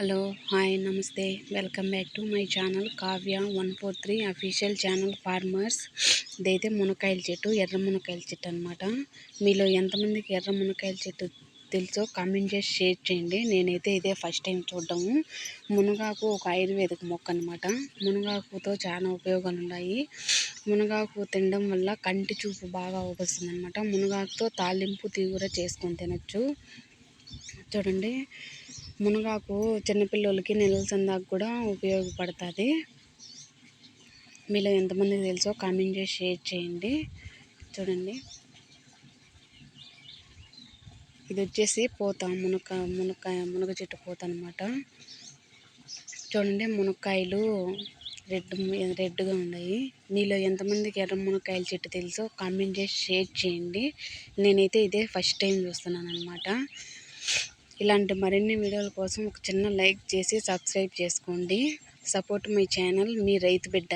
Hello hi నమస్తే. Welcome back to my channel Kavya one four three official channel farmers. ఇదైతే మునకాయల చెట్టు ఎర్ర మునకాయల చెట్టు అనమాట మీలో ఎంతమందికి ఎర్ర మునకాయల చెట్టు తెలుసో కామెంట్ చేసి షేర్ చేయండి. నేనైతే ఇదే ఫస్ట్ టైం చూడడము. మునగాకు ఒక ఆయుర్వేదిక మొక్క అనమాట మునగాకుతో చాలా ఉపయోగాలు ఉన్నాయి. మునగాకు తినడం వల్ల కంటి చూపు బాగా వస్తుంది అనమాట మునగాకుతో తాలింపు తీగుర చేసుకొని తినచ్చు. చూడండి. మునగాకు చిన్నపిల్లలకి నెలల సందాకు కూడా ఉపయోగపడుతుంది. మీలో ఎంతమందికి తెలుసో కామెంట్ చేసి షేర్ చేయండి. చూడండి. ఇది వచ్చేసి పోత మునక మునక్కాయ మునగ చెట్టు పోత అనమాట చూడండి మునక్కాయలు రెడ్ రెడ్గా ఉన్నాయి. మీలో ఎంతమందికి ఎర్ర మునక్కాయల చెట్టు తెలుసో కామెంట్ చేసి షేర్ చేయండి. నేనైతే ఇదే ఫస్ట్ టైం చూస్తున్నాను అనమాట ఇలాంటి మరిన్ని వీడియోల కోసం ఒక చిన్న లైక్ చేసి సబ్స్క్రైబ్ చేసుకోండి. సపోర్ట్ మై ఛానల్ మీ రైతు బిడ్డ.